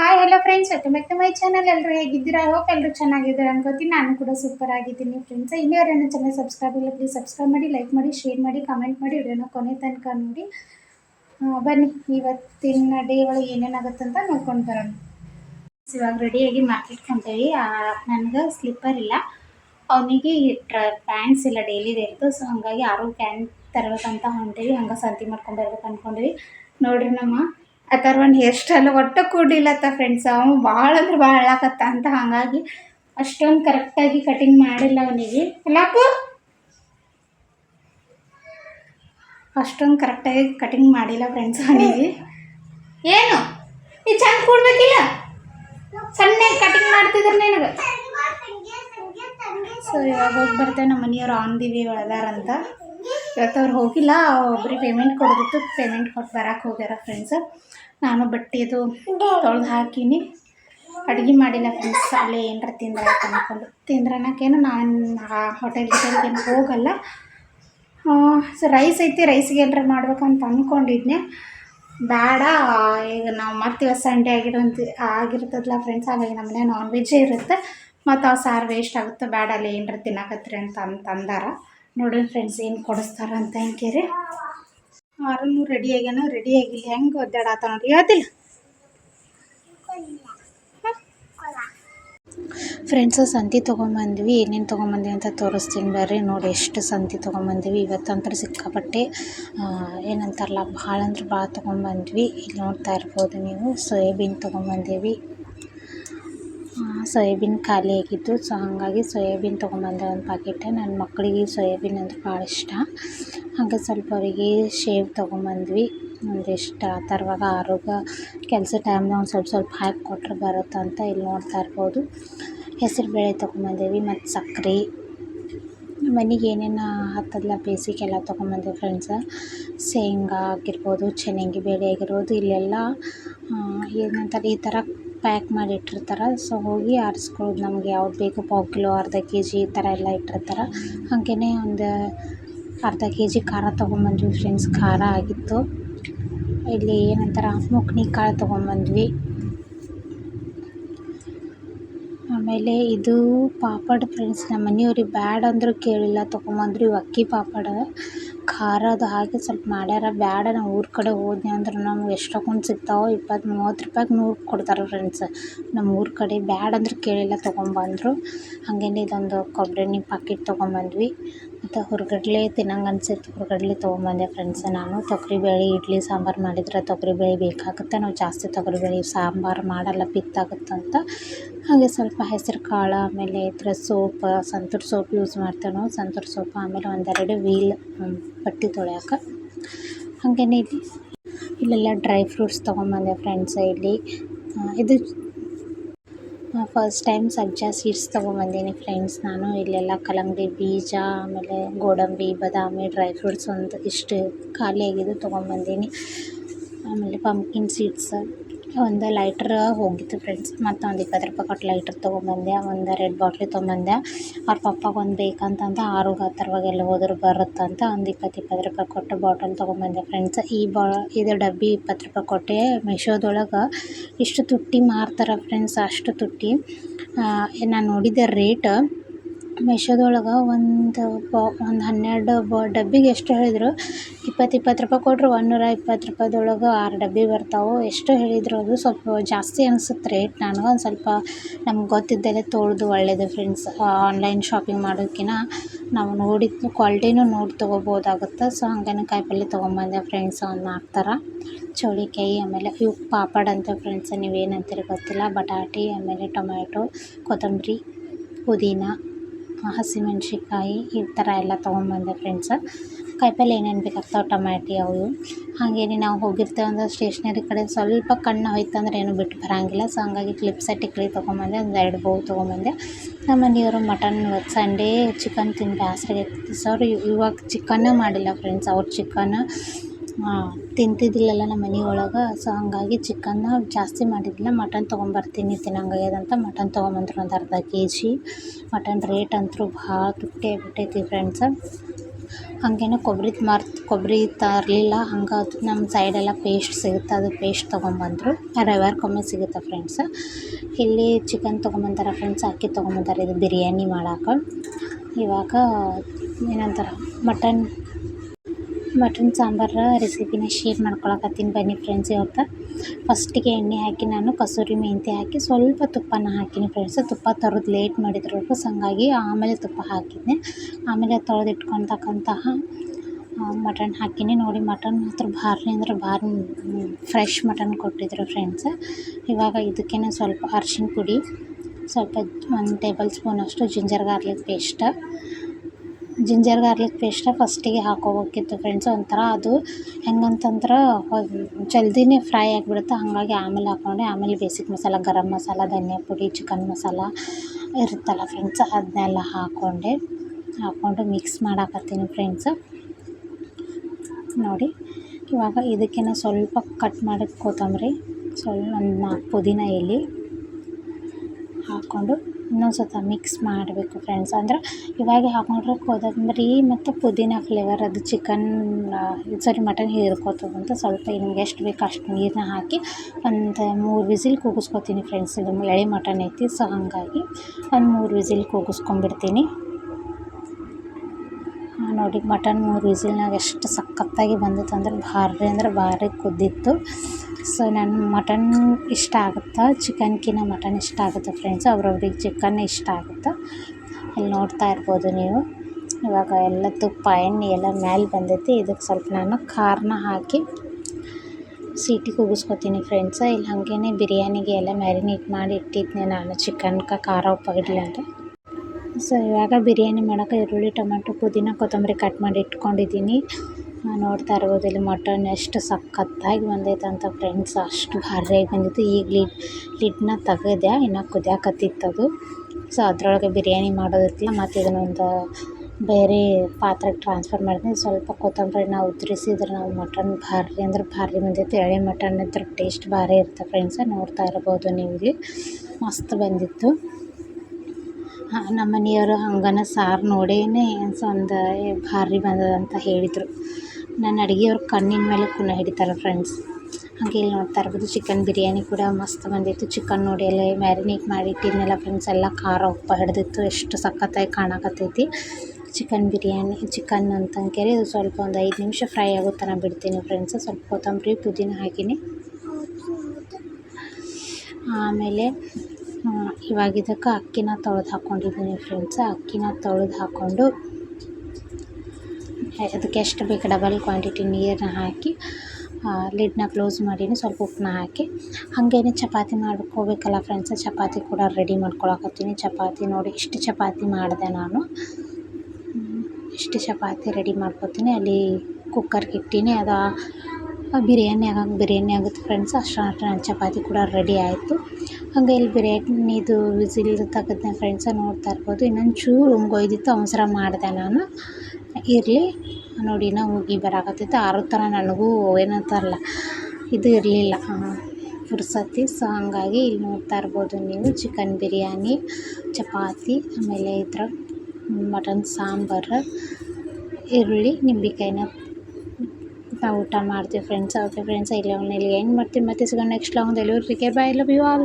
Hi hello friends welcome back to my channel ಎಲ್ಲರೂ ಹೇಗಿದ್ದೀರಾ? Hope ಎಲ್ಲರೂ ಚೆನ್ನಾಗಿದ್ದೀರಾ. ಅನ್ಕೋತೀನಿ ನಾನು ಕೂಡ ಸೂಪರ್ ಆಗಿದ್ದೀನಿ ಫ್ರೆಂಡ್ಸ್ ಇನ್ನೂ ಚಾನಲ್ ಸಬ್ಸ್ಕ್ರೈಬ್ ಇಲ್ಲ ಪ್ಲೀಸ್ ಸಬ್ಸ್ಕ್ರೈಬ್ ಮಾಡಿ ಲೈಕ್ ಮಾಡಿ ಶೇರ್ ಮಾಡಿ ಕಮೆಂಟ್ ಮಾಡಿ. ವಿಡಿಯೋನ ಕೊನೆ ತನಕ ನೋಡಿ. ಬನ್ನಿ, ಇವತ್ತಿನ ಡೇ ಒಳಗೆ ಏನೇನಾಗುತ್ತೆ ಅಂತ ನೋಡ್ಕೊಂಡು ಬರೋಣ. ಇವಾಗ ರೆಡಿಯಾಗಿ ಮಾರ್ಕೆಟ್ಗೆ ಕೊಂತೀವಿ. ನನಗೆ ಸ್ಲಿಪ್ಪರ್ ಇಲ್ಲ. ಅವನಿಗೆ ಟ್ರ ಪ್ಯಾಂಟ್ಸ್ ಇಲ್ಲ ಡೈಲಿ ಇರ್ತು. ಸೊ ಹಂಗಾಗಿ ಯಾರು ಪ್ಯಾಂಟ್ ತರಬೇಕಂತ ಹೊಂಟೇವಿ. ಹಂಗೆ ಸಂತಿ ಮಾಡ್ಕೊಂಡು ಬರ್ಬೇಕು ಅಂದ್ಕೊಂಡ್ವಿ ನೋಡ್ರಿ ನಮ್ಮ ಅಥರ್ವನ್ ಹೇರ್ ಸ್ಟೈಲ್ ಒಟ್ಟು ಕೂಡಿಲ್ಲತ್ತ ಫ್ರೆಂಡ್ಸ್ ಅವನು ಭಾಳ ಅಂದ್ರೆ ಭಾಳ ಅಂತ ಹಾಗಾಗಿ ಅಷ್ಟೊಂದು ಕರೆಕ್ಟಾಗಿ ಕಟಿಂಗ್ ಮಾಡಿಲ್ಲ ಅವನಿಗೆ. ಅಲ್ಲಪ್ಪು ಅಷ್ಟೊಂದು ಕರೆಕ್ಟಾಗಿ ಕಟಿಂಗ್ ಮಾಡಿಲ್ಲ ಫ್ರೆಂಡ್ಸ್ ಅವನಿಗೆ. ಏನು? ನೀ ಚಂದ ಕೂಡ್ಬೇಕಿಲ್ಲ? ಸಣ್ಣ ಕಟಿಂಗ್ ಮಾಡ್ತಿದ್ರು ನಿನಗೆ? ಸೊ ಇವಾಗ ಹೋಗಿ ಬರ್ತೇವೆ ನಮ್ಮ ಮನೆಯವ್ರು ಆನ್ ದಿವಿ ಒಳದಾರಂತ ಇವತ್ತು ಅವ್ರು ಹೋಗಿಲ್ಲ, ಒಬ್ರಿಗೆ ಪೇಮೆಂಟ್ ಕೊಡೋದಿತ್ತು ಪೇಮೆಂಟ್ ಕೊಟ್ಟು ಬರಕ್ಕೆ ಹೋಗ್ಯಾರ ಫ್ರೆಂಡ್ಸ್ ನಾನು ಬಟ್ಟೆದು ತೊಳೆದು ಹಾಕೀನಿ. ಅಡುಗೆ ಮಾಡಿಲ್ಲ ಫ್ರೆಂಡ್ಸ್ ಅಲ್ಲೇ ಏನಾರ ತಿಂದ್ರೆ ಆಯ್ತು ಅಂದ್ಕೊಂಡು ತಿಂದ್ರೆ ನಾನು ನಾನು ಹೋಟೆಲ್ ಗಿಟೆಲ್ಗೇನು ಹೋಗಲ್ಲ. ಸೊ ರೈಸ್ ಐತಿ ರೈಸ್ಗೆ ಏನಾರ ಮಾಡ್ಬೇಕಂತ ಅಂದ್ಕೊಂಡಿದ್ನೆ ಬೇಡ ಈಗ ನಾವು ಮತ್ತೆ ಇವತ್ತು ಸಂಡೇ ಆಗಿರೋಂತ ಆಗಿರ್ತದಲ್ಲ ಫ್ರೆಂಡ್ಸ್ ಹಾಗಾಗಿ ನಮ್ಮನೆ ನಾನ್ ವೆಜ್ಜೇ ಇರುತ್ತೆ. ಮತ್ತು ಆ ಸಾರು ವೇಸ್ಟ್ ಆಗುತ್ತೆ ಬೇಡ ಅಲ್ಲಿ ಏನಾರ ತಿನ್ನಕತ್ರಿ ಅಂತ ಅಂತಂದಾರ ನೋಡಿ ಫ್ರೆಂಡ್ಸ್ ಏನು ಕೊಡಿಸ್ತಾರ ಅಂತ ಹೆಂಗೆ ಆರನ್ನು ರೆಡಿ ಆಗ್ಯಾನ ರೆಡಿ ಆಗಿಲ್ಲ. ಹೆಂಗೆ ಒದ್ದಾಡತ್ತ ನೋಡಿ ಹೇಳ್ತಿಲ್ಲ. ಫ್ರೆಂಡ್ಸು ಸಂತಿ ತೊಗೊಂಬಂದ್ವಿ. ಏನೇನು ತೊಗೊಂಬಂದ್ವಿ ಅಂತ ತೋರಿಸ್ತೀನಿ ಬರ್ರಿ. ನೋಡಿ ಎಷ್ಟು ಸಂತಿ ತೊಗೊಂಬಂದ್ವಿ. ಇವತ್ತಂತರ ಸಿಕ್ಕಾಪಟ್ಟೆ ಏನಂತಾರಲ್ಲ ಭಾಳ ಅಂದ್ರೆ ಭಾಳ ತೊಗೊಂಬಂದ್ವಿ. ಇಲ್ಲಿ ನೋಡ್ತಾ ಇರ್ಬೋದು ನೀವು. ಸೋಯಾಬೀನ್ ತೊಗೊಂಬಂದೀವಿ. ಸೋಯಾಬೀನ್ ಖಾಲಿ ಆಗಿದ್ದು, ಸೊ ಹಾಗಾಗಿ ಸೋಯಾಬೀನ್ ತೊಗೊಂಬಂದೆ ಒಂದು ಪ್ಯಾಕೆಟ್ ನನ್ನ ಮಕ್ಕಳಿಗೆ ಸೋಯಾಬೀನ್ ಅಂದ್ರೆ ಭಾಳ ಇಷ್ಟ. ಹಾಗೆ ಸ್ವಲ್ಪ ಅವರಿಗೆ ಶೇವ್ ತೊಗೊಂಬಂದ್ವಿ ಇಷ್ಟ. ಆ ಥರವಾಗ ಆರೋಗ್ಯ ಕೆಲಸ ಟೈಮ್ನಾಗ ಒಂದು ಸ್ವಲ್ಪ ಸ್ವಲ್ಪ ಹಾಕಿ ಕೊಟ್ಟರೆ ಬರುತ್ತೆ ಅಂತ ಇಲ್ಲಿ ನೋಡ್ತಾ ಇರ್ಬೋದು. ಹೆಸರು ಬೇಳೆ ತೊಗೊಂಬಂದೇವಿ ಮತ್ತು ಸಕ್ಕರೆ ಮನೆಗೆ ಏನೇನು ಹತ್ತದಲ್ಲ ಬೇಸಿಕ್ ಎಲ್ಲ ತೊಗೊಂಬಂದೆ ಫ್ರೆಂಡ್ಸ ಶೇಂಗಾ ಆಗಿರ್ಬೋದು, ಚೆನ್ನಂಗಿ ಬೇಳೆ ಆಗಿರ್ಬೋದು, ಇಲ್ಲೆಲ್ಲ ಏನಂತಾರೆ ಈ ಥರ ಪ್ಯಾಕ್ ಮಾಡಿ ಇಟ್ಟಿರ್ತಾರೆ. ಸೊ ಹೋಗಿ ಆರಿಸ್ಕೊಳ್ಳೋದು ನಮ್ಗೆ ಯಾವ್ದು ಬೇಕು. ಪಾವು ಕಿಲೋ, ಅರ್ಧ ಕೆ ಜಿ ಈ ಥರ ಎಲ್ಲ ಇಟ್ಟಿರ್ತಾರೆ. ಹಾಗೆಯೇ ಒಂದು ಅರ್ಧ ಕೆ ಜಿ ಖಾರ ತೊಗೊಂಬಂದ್ವಿ ಫ್ರೆಂಡ್ಸ್ ಖಾರ ಆಗಿತ್ತು. ಇಲ್ಲಿ ಏನಂತಾರೆ ಮುಕ್ನಿ ಕಾಳು ತೊಗೊಂಬಂದ್ವಿ. ಆಮೇಲೆ ಇದು ಪಾಪಡ್ ಫ್ರೆಂಡ್ಸ್ ನಮ್ಮ ಮನೆಯವ್ರಿಗೆ ಬ್ಯಾಡ ಅಂದರೂ ಕೇಳಿಲ್ಲ. ತೊಗೊಂಬಂದ್ರು ಅಕ್ಕಿ ಪಾಪಡ. ಖಾರ ಅದು ಹಾಕಿ ಸ್ವಲ್ಪ ಮಾಡ್ಯಾರ. ಬ್ಯಾಡ ನಾವು ಊರ ಕಡೆ ಹೋದ್ನಿ ಅಂದ್ರೆ ನಮ್ಗೆ ಎಷ್ಟೊಂದು ಸಿಗ್ತಾವೆ ಇಪ್ಪತ್ತು, ಮೂವತ್ತು ರೂಪಾಯ್ಗೆ ನೂರು ಕೊಡ್ತಾರೆ ಫ್ರೆಂಡ್ಸ್ ನಮ್ಮ ಊರ ಕಡೆ ಬ್ಯಾಡ ಅಂದ್ರೆ ಕೇಳಿಲ್ಲ, ತೊಗೊಂಬಂದರು. ಹಾಗೇನೆ ಇದೊಂದು ಕೊಬ್ಬರಿ ಎಣ್ಣೆ ಪಾಕಿಟ್ ತೊಗೊಂಬಂದ್ವಿ. ಮತ್ತು ಹೊರಗಡೆ ತಿನ್ನಂಗೆ ಅನ್ಸಿತ್ತು ಹುರ್ಗಡ್ಲೆ ತೊಗೊಂಬಂದೆ ಫ್ರೆಂಡ್ಸ್ ನಾನು. ತೊಗರಿಬೇಳೆ ಇಡ್ಲಿ, ಸಾಂಬಾರು ಮಾಡಿದ್ರೆ ತೊಗರಿಬೇಳೆ ಬೇಕಾಗುತ್ತೆ. ನಾವು ಜಾಸ್ತಿ ತೊಗರಿಬೇಳೆ ಸಾಂಬಾರು ಮಾಡಲ್ಲ ಅಂತ. ಹಾಗೆ ಸ್ವಲ್ಪ ಹೆಸರು ಕಾಳು, ಆಮೇಲೆ ಇದ್ರ ಸೋಪ್, ಸಂತೂರ್ ಸೋಪ್ ಯೂಸ್ ಮಾಡ್ತೇವೆ ನಾವು. ಸಂತೂರ್ ಸೋಪ್ ಆಮೇಲೆ ಒಂದೆರಡು ವೀಲ್ ಪಟ್ಟಿ ತೊಳೆಯೋಕೆ. ಹಾಗೇನೆ ಇಲ್ಲಿ. ಇಲ್ಲೆಲ್ಲ ಡ್ರೈ ಫ್ರೂಟ್ಸ್ ತೊಗೊಂಬಂದೆ ಫ್ರೆಂಡ್ಸ್ ಇಲ್ಲಿ. ಇದು ಫಸ್ಟ್ ಟೈಮ್ ಸಜ್ಜೆ ಸೀಡ್ಸ್ ತೊಗೊಂಬಂದೀನಿ ಫ್ರೆಂಡ್ಸ್ ನಾನು ಇಲ್ಲೆಲ್ಲ ಕಲ್ಲಂಗಡಿ ಬೀಜ, ಆಮೇಲೆ ಗೋಡಂಬಿ, ಬಾದಾಮಿ ಡ್ರೈ ಫ್ರೂಟ್ಸ್ ಒಂದು ಇಷ್ಟು ಖಾಲಿಯಾಗಿದ್ದು ತೊಗೊಂಬಂದಿನಿ. ಆಮೇಲೆ ಪಂಪ್ಕಿನ್ ಸೀಡ್ಸ್ ಒಂದು ಲೈಟ್ರ್ ಹೋಗಿತ್ತು ಫ್ರೆಂಡ್ಸ್. ಮತ್ತು ಒಂದು ಇಪ್ಪತ್ತು ರೂಪಾಯಿ ಕೊಟ್ಟು ಲೈಟ್ರ್ ತೊಗೊಂಬಂದೆ. ಒಂದು ರೆಡ್ ಬಾಟ್ಲಿ ತೊಗೊಂಬಂದೆ. ಅವ್ರ ಪಪ್ಪಾಗೆ ಒಂದು ಬೇಕಂತಂದ್ರೆ ಆರು ಹತ್ತರವಾಗ ಎಲ್ಲ ಹೋದ್ರೆ ಬರುತ್ತಂತ ಒಂದು ಇಪ್ಪತ್ತು ಇಪ್ಪತ್ತು ರೂಪಾಯಿ ಕೊಟ್ಟು ಬಾಟಲ್ ತೊಗೊಂಬಂದೆ ಫ್ರೆಂಡ್ಸ್. ಈ ಬಾ, ಇದು ಡಬ್ಬಿ ಇಪ್ಪತ್ತು ರೂಪಾಯಿ ಕೊಟ್ಟೆ. ಮೆಶೋದೊಳಗೆ ಇಷ್ಟು ತುಟ್ಟಿ ಮಾರ್ತಾರೆ ಫ್ರೆಂಡ್ಸ್, ಅಷ್ಟು ತುಟ್ಟಿ. ನಾನು ನೋಡಿದ್ದೆ ರೇಟ್ ಮೆಶೋದೊಳಗೆ ಒಂದು ಬಾ, ಒಂದು ಹನ್ನೆರಡು ಬ, ಡಬ್ಬಿಗೆ ಎಷ್ಟು ಹೇಳಿದರು? ಇಪ್ಪತ್ತು ಇಪ್ಪತ್ತು ರೂಪಾಯಿ ಕೊಟ್ಟರು ಒಂದುನೂರ ಇಪ್ಪತ್ತು ರೂಪಾಯಿದೊಳಗೆ ಆರು ಡಬ್ಬಿ ಬರ್ತಾವೆ. ಎಷ್ಟು ಹೇಳಿದರು ಅದು? ಸ್ವಲ್ಪ ಜಾಸ್ತಿ ಅನ್ಸುತ್ತೆ ರೇಟ್. ನನಗೆ ಒಂದು ಸ್ವಲ್ಪ ನಮ್ಗೆ ಗೊತ್ತಿದ್ದಲ್ಲೇ ತೊಳ್ದು ಒಳ್ಳೆಯದು ಫ್ರೆಂಡ್ಸ್ ಆನ್ಲೈನ್ ಶಾಪಿಂಗ್ ಮಾಡೋದ್ಕಿಂತ ನಾವು ನೋಡಿದ್ದು ಕ್ವಾಲಿಟಿನೂ ನೋಡಿ ತೊಗೋಬೋದಾಗುತ್ತೆ. ಸೊ ಹಂಗೇನೆ ಕಾಯಿಪಲ್ಲೆ ತೊಗೊಂಬಂದೆ ಫ್ರೆಂಡ್ಸ್ ಒಂದು ನಾಲ್ಕು ಚೌಳಿಕಾಯಿ, ಆಮೇಲೆ ಇವು ಪಾಪಡ್ ಅಂತ ಫ್ರೆಂಡ್ಸ್ ನೀವೇನಂತೀರಿ ಗೊತ್ತಿಲ್ಲ. ಬಟಾಟಿ, ಆಮೇಲೆ ಟೊಮ್ಯಾಟೊ, ಕೊತ್ತಂಬರಿ, ಪುದೀನ. ಹಸಿಮೆಣ್ಸಿನ್ಕಾಯಿ ಈ ಥರ ಎಲ್ಲ ತೊಗೊಂಬಂದೆ ಫ್ರೆಂಡ್ಸ್ ಕಾಯಿಪಲ್ಲೆ ಏನೇನು ಬೇಕಾಗ್ತಾವೆ ಟೊಮ್ಯಾಟಿ, ಅವು. ಹಾಗೇನೆ ನಾವು ಹೋಗಿರ್ತೇವೆ ಅಂದ್ರೆ ಸ್ಟೇಷ್ನರಿ ಕಡೆ ಸ್ವಲ್ಪ ಕಣ್ಣು ಹೋಯ್ತಂದ್ರೆ ಏನು ಬಿಟ್ಟು ಬರೋಂಗಿಲ್ಲ. ಸೊ ಹಂಗಾಗಿ ಕ್ಲಿಪ್ಸ ಟಿಕ್ಲಿ ತೊಗೊಂಬಂದೆ ಒಂದು ಎರಡು ಬೋವು ತೊಗೊಂಬಂದೆ ನಮ್ಮ ಮನೆಯವರು ಮಟನ್ ಇವತ್ತು ಸಂಡೇ ಚಿಕನ್ ತಿಂದು ಬೇಸ್ರ ಸೊ ಇವಾಗ ಚಿಕನ್ನೇ ಮಾಡಿಲ್ಲ ಫ್ರೆಂಡ್ಸ್ ಅವ್ರು ಚಿಕನ್ ತಿಂತಿದ್ದಿಲ್ಲಲ್ಲ ನಮ್ಮ ಮನೆ ಒಳಗೆ. ಸೊ ಹಾಗಾಗಿ ಚಿಕನ್ನ ಜಾಸ್ತಿ ಮಾಡಿದ್ದಿಲ್ಲ. ಮಟನ್ ತೊಗೊಂಬರ್ತೀನಿ, ತಿನ್ನಂಗಾಗ್ಯದಂತ ಮಟನ್ ತೊಗೊಂಬಂದ್ರು ಒಂದು ಅರ್ಧ ಕೆ ಜಿ ಮಟನ್ ರೇಟ್ ಅಂತೂ ಭಾಳ ತುಟ್ಟಿ ಆಗ್ಬಿಟ್ಟೈತಿ ಫ್ರೆಂಡ್ಸ ಹಾಗೇನೆ ಕೊಬ್ಬರಿ ಮಾರ್ ಕೊಬ್ಬರಿ ತರಲಿಲ್ಲ. ಹಂಗೆ ಅದು ನಮ್ಮ ಸೈಡೆಲ್ಲ ಪೇಸ್ಟ್ ಸಿಗುತ್ತೆ. ಅದು ಪೇಸ್ಟ್ ತೊಗೊಂಬಂದರು. ರವಿವಾರಕ್ಕೊಮ್ಮೆ ಸಿಗುತ್ತೆ ಫ್ರೆಂಡ್ಸ್ ಇಲ್ಲಿ ಚಿಕನ್ ತೊಗೊಂಬಂದಾರ ಫ್ರೆಂಡ್ಸ್ ಅಕ್ಕಿ ತೊಗೊಂಬಂದಾರ. ಇದು ಬಿರಿಯಾನಿ ಮಾಡಕ್ಕೆ ಇವಾಗ ಏನಂತಾರೆ ಮಟನ್ ಮಟನ್ ಸಾಂಬಾರ ರೆಸಿಪಿನ ಶೇರ್ ಮಾಡ್ಕೊಳಕತ್ತೀನಿ ಬನ್ನಿ ಫ್ರೆಂಡ್ಸ್ ಇವತ್ತು. ಫಸ್ಟಿಗೆ ಎಣ್ಣೆ ಹಾಕಿ ನಾನು ಕಸೂರಿ ಮೆಂತೆ ಹಾಕಿ ಸ್ವಲ್ಪ ತುಪ್ಪನ ಹಾಕಿನಿ ಫ್ರೆಂಡ್ಸ್ ತುಪ್ಪ ತರೋದು ಲೇಟ್ ಮಾಡಿದ್ರು ಹಂಗಾಗಿ ಆಮೇಲೆ ತುಪ್ಪ ಹಾಕಿದ್ದೆ ಆಮೇಲೆ ತೊಳೆದಿಟ್ಕೊತಕ್ಕಂತಹ ಮಟನ್ ಹಾಕಿನಿ. ನೋಡಿ ಮಟನ್ ಮಾತ್ರ ಭಾರಿ ಅಂದ್ರೆ ಭಾರಿ ಫ್ರೆಶ್ ಮಟನ್ ಕೊಟ್ಟಿದ್ರು ಫ್ರೆಂಡ್ಸ್ ಇವಾಗ ಇದಕ್ಕೇನೆ ಸ್ವಲ್ಪ ಅರ್ಶಿನ ಪುಡಿ, ಸ್ವಲ್ಪ ಒಂದು ಟೇಬಲ್ ಸ್ಪೂನಷ್ಟು ginger garlic paste ginger garlic ಪೇಸ್ಟ್ನ ಫಸ್ಟಿಗೆ ಹಾಕ್ಕೋಬೇಕಿತ್ತು ಫ್ರೆಂಡ್ಸ್, ಒಂಥರ ಅದು ಹೆಂಗಂತಂದ್ರೆ ಜಲ್ದಿನೇ ಫ್ರೈ ಆಗಿಬಿಡುತ್ತೆ. ಹಾಗಾಗಿ ಆಮೇಲೆ ಹಾಕ್ಕೊಂಡೆ ಆಮೇಲೆ ಬೇಸಿಕ್ ಮಸಾಲ, ಗರಂ ಮಸಾಲ, ಧನಿಯಾ ಪುಡಿ, ಚಿಕನ್ ಮಸಾಲ ಇರುತ್ತಲ್ಲ ಫ್ರೆಂಡ್ಸ್, ಅದನ್ನೆಲ್ಲ ಹಾಕ್ಕೊಂಡೆ ಹಾಕ್ಕೊಂಡು ಮಿಕ್ಸ್ ಮಾಡಾಕತ್ತೀನಿ ಫ್ರೆಂಡ್ಸ್. ನೋಡಿ, ಇವಾಗ ಇದಕ್ಕಿಂತ ಸ್ವಲ್ಪ ಕಟ್ ಮಾಡಿದ ಕೊತ್ತಂಬರಿ. ಸ್ವಲ್ಪ ಒಂದು ನಾಲ್ಕು ಪುದೀನ ಎಲೆ ಹಾಕ್ಕೊಂಡು ಇನ್ನೊಂದು ಸ್ವಲ್ಪ ಮಿಕ್ಸ್ ಮಾಡಬೇಕು ಫ್ರೆಂಡ್ಸ್ ಅಂದ್ರೆ ಇವಾಗ ಹಾಕೊಂಡ್ರೆ ಕೊತ್ತಂಬರಿ ಮತ್ತು ಪುದೀನ ಫ್ಲೇವರ್ ಅದು ಚಿಕನ್ ಸಾರಿ ಮಟನ್ ಹೀರ್ಕೋತದಂತ ಸ್ವಲ್ಪ ನಿಮ್ಗೆ ಎಷ್ಟು ಬೇಕು ಅಷ್ಟು ನೀರನ್ನ ಹಾಕಿ ಒಂದು ಮೂರು ವಿಸಿಲ್ ಕೂಗಿಸ್ಕೊತೀನಿ ಫ್ರೆಂಡ್ಸ್ ಇದು ಎಳೆ ಮಟನ್ ಐತಿ ಸೊ ಹಾಗಾಗಿ ಒಂದು ಮೂರು ವಿಸಿಲ್ ಕೂಗಿಸ್ಕೊಂಡ್ಬಿಡ್ತೀನಿ. ನೋಡಿ, ಮಟನ್ ಮೂರು ವಿಸಿಲ್ನಾಗ ಎಷ್ಟು ಸಖತ್ತಾಗಿ ಬಂದಿತ್ತು ಅಂದ್ರೆ ಭಾರಿ ಅಂದ್ರೆ ಭಾರಿ ಕುದ್ದಿತ್ತು. ಸೊ ನನ್ನ ಮಟನ್ ಇಷ್ಟ ಆಗುತ್ತೆ? ಚಿಕನ್ಕಿನ್ನ ಮಟನ್ ಇಷ್ಟ ಆಗುತ್ತೆ ಫ್ರೆಂಡ್ಸ್ ಅವ್ರವ್ರಿಗೆ ಚಿಕನ್ ಇಷ್ಟ ಆಗುತ್ತೆ? ಇಲ್ಲಿ ನೋಡ್ತಾ ಇರ್ಬೋದು ನೀವು. ಇವಾಗ ಎಲ್ಲ ತುಪ್ಪ ಎಣ್ಣೆ ಎಲ್ಲ ಮ್ಯಾಲೆ ಬಂದೈತಿ ಇದಕ್ಕೆ ಸ್ವಲ್ಪ ನಾನು ಖಾರನ ಹಾಕಿ ಸೀಟಿ ಕೂಗಿಸ್ಕೊತೀನಿ ಫ್ರೆಂಡ್ಸ ಇಲ್ಲಿ, ಹಾಗೇನೆ ಬಿರಿಯಾನಿಗೆ ಎಲ್ಲ ಮ್ಯಾರಿನೇಟ್ ಮಾಡಿ ಇಟ್ಟಿದ್ದೆ ನಾನು. ಚಿಕನ್ಕ ಖಾರ ಉಪ್ಪು ಇಡಲಿ ಅಂತ ಸೊ ಇವಾಗ ಬಿರಿಯಾನಿ ಮಾಡೋಕೆ ಈರುಳ್ಳಿ ಟೊಮೆಟೊ ಪುದೀನ, ಕೊತ್ತಂಬರಿ ಕಟ್ ಮಾಡಿ ಇಟ್ಕೊಂಡಿದ್ದೀನಿ. ನೋಡ್ತಾ ಇರ್ಬೋದು ಇಲ್ಲಿ ಮಟನ್ ಎಷ್ಟು ಸಖತ್ತಾಗಿ ಬಂದೈತೆ ಅಂತ ಫ್ರೆಂಡ್ಸ್. ಅಷ್ಟು ಭಾರಿಯಾಗಿ ಬಂದಿತ್ತು. ಈಗ ಲಿಡ್, ಲಿಡ್ನ ತೆಗೆದೆ ಇನ್ನು ಕುದಿಯಾಕತ್ತಿತ್ತು ಅದು. ಸೊ ಅದರೊಳಗೆ ಬಿರಿಯಾನಿ ಮಾಡೋದಿತ್ತಲ್ಲ, ಮತ್ತು ಇದನ್ನೊಂದು ಬೇರೆ ಪಾತ್ರೆಗೆ ಟ್ರಾನ್ಸ್ಫರ್ ಮಾಡಿದ್ವಿ ಸ್ವಲ್ಪ ಕೊತ್ತಂಬರಿನ ಉದುರಿಸಿದ್ರೆ ನಾವು ಮಟನ್ ಭಾರಿ ಅಂದ್ರೆ ಭಾರಿ ಬಂದಿತ್ತು. ಎಳೆ ಮಟನ್ ಇದ್ರೆ ಟೇಸ್ಟ್ ಭಾರಿ ಇರುತ್ತೆ ಫ್ರೆಂಡ್ಸ. ನೋಡ್ತಾ ಇರ್ಬೋದು ನೀವು ಇಲ್ಲಿ. ಮಸ್ತ್ ಬಂದಿತ್ತು. ನಮ್ಮ ಮನೆಯವರು ಹಂಗನ ಸಾರು ನೋಡೇನೆ ಒಂದು ಭಾರಿ ಬಂದದ ಅಂತ ಹೇಳಿದರು. ನನ್ನ ಅಡುಗೆಯವ್ರು ಕಣ್ಣಿನ ಮೇಲೆ ಕುನ ಹಿಡಿತಾರೆ ಫ್ರೆಂಡ್ಸ್ ಹಾಗೆ ಇಲ್ಲಿ ನೋಡ್ತಾ ಇರ್ಬೋದು ಚಿಕನ್ ಬಿರಿಯಾನಿ ಕೂಡ ಮಸ್ತ್ ಬಂದಿತ್ತು. ಚಿಕನ್ ನೋಡಿ ಎಲ್ಲ ಮ್ಯಾರಿನೇಟ್ ಮಾಡಿ ಇಟ್ಟಿದ್ನೆಲ್ಲ ಫ್ರೆಂಡ್ಸ್ ಎಲ್ಲ ಖಾರ ಉಪ್ಪ ಹಿಡಿದಿತ್ತು. ಎಷ್ಟು ಸಖತ್ತಾಗಿ ಕಾಣಕತ್ತೈತಿ. ಚಿಕನ್ ಬಿರಿಯಾನಿ ಚಿಕನ್ ಅಂತಂಕೇಳಿ ಇದು ಸ್ವಲ್ಪ ಒಂದು ಐದು ನಿಮಿಷ ಫ್ರೈ ಆಗೋ ಥರ ಬಿಡ್ತೀನಿ ಫ್ರೆಂಡ್ಸ್ ಸ್ವಲ್ಪ ಕೊತ್ತಂಬರಿ, ಪುದೀನ ಹಾಕಿನಿ. ಆಮೇಲೆ ಇವಾಗ ಇದಕ್ಕೆ ಅಕ್ಕಿನ ತೊಳೆದು ಹಾಕ್ಕೊಂಡಿದ್ದೀನಿ ಫ್ರೆಂಡ್ಸ್ ಅಕ್ಕಿನ ತೊಳೆದು ಹಾಕ್ಕೊಂಡು ಅದಕ್ಕೆ ಎಷ್ಟು ಬೇಕು ಡಬಲ್ ಕ್ವಾಂಟಿಟಿ ನೀರನ್ನ ಹಾಕಿ ಲಿಡ್ನ ಕ್ಲೋಸ್ ಮಾಡೀನಿ, ಸ್ವಲ್ಪ ಉಪ್ಪನ್ನ ಹಾಕಿ. ಹಾಗೇನೆ ಚಪಾತಿ ಮಾಡ್ಕೋಬೇಕಲ್ಲ ಫ್ರೆಂಡ್ಸ್ ಚಪಾತಿ ಕೂಡ ರೆಡಿ ಮಾಡ್ಕೊಳಕತ್ತೀನಿ. ಚಪಾತಿ ನೋಡಿ ಇಷ್ಟು ಚಪಾತಿ ಮಾಡಿದೆ ನಾನು. ಇಷ್ಟು ಚಪಾತಿ ರೆಡಿ ಮಾಡ್ಕೊತೀನಿ. ಅಲ್ಲಿ ಕುಕ್ಕರ್ಗೆ ಇಟ್ಟೀನಿ. ಅದು ಬಿರಿಯಾನಿ ಆಗಂಗೆ ಬಿರಿಯಾನಿ ಆಗುತ್ತೆ ಫ್ರೆಂಡ್ಸ್ ಅಷ್ಟು ಚಪಾತಿ ಕೂಡ ರೆಡಿ ಆಯಿತು. ಹಾಗೆ ಇಲ್ಲಿ ಬಿರಿಯಾನಿದು ವಿಸಿಲ್ ತಗದ್ನ ಫ್ರೆಂಡ್ಸ್ ನೋಡ್ತಾ ಇರ್ಬೋದು. ಇನ್ನೊಂದು ಚೂರು ಉಮ್ಗೊಯ್ದಿತ್ತು ಅವಸರ ಮಾಡಿದೆ ನಾನು. ಇರಲಿ, ನೋಡಿ ನಾ ಹೋಗಿ ಬರಾಕತ್ತಿತ್ತು ಆರೋ ಥರ ನನಗೂ ಏನಂತಾರಲ್ಲ, ಇದು ಇರಲಿಲ್ಲ. ಫುರ್ಸತಿ ಸೊ ಹಾಗಾಗಿ ಇಲ್ಲಿ ನೋಡ್ತಾ ಇರ್ಬೋದು ನೀವು ಚಿಕನ್ ಬಿರಿಯಾನಿ, ಚಪಾತಿ, ಆಮೇಲೆ ಇದ್ರ ಮಟನ್, ಸಾಂಬಾರು. ಈರುಳ್ಳಿ ನಿಂಬೆಕಾಯಿನ ನಾವು ಊಟ ಮಾಡ್ತೀವಿ ಫ್ರೆಂಡ್ಸ್ ಓಕೆ ಫ್ರೆಂಡ್ಸ್ ಇಲ್ಲಿ ಅವನಲ್ಲಿ ಏನು ಮಾಡ್ತೀವಿ? ಮತ್ತೆ ಸಿಗೋಣ ನೆಕ್ಸ್ಟ್ ಲಾಂಗ್ ಡೆಲಿವರಿಗೆ ಬಾಯ್ ಲವ್ ಯು ಆಲ್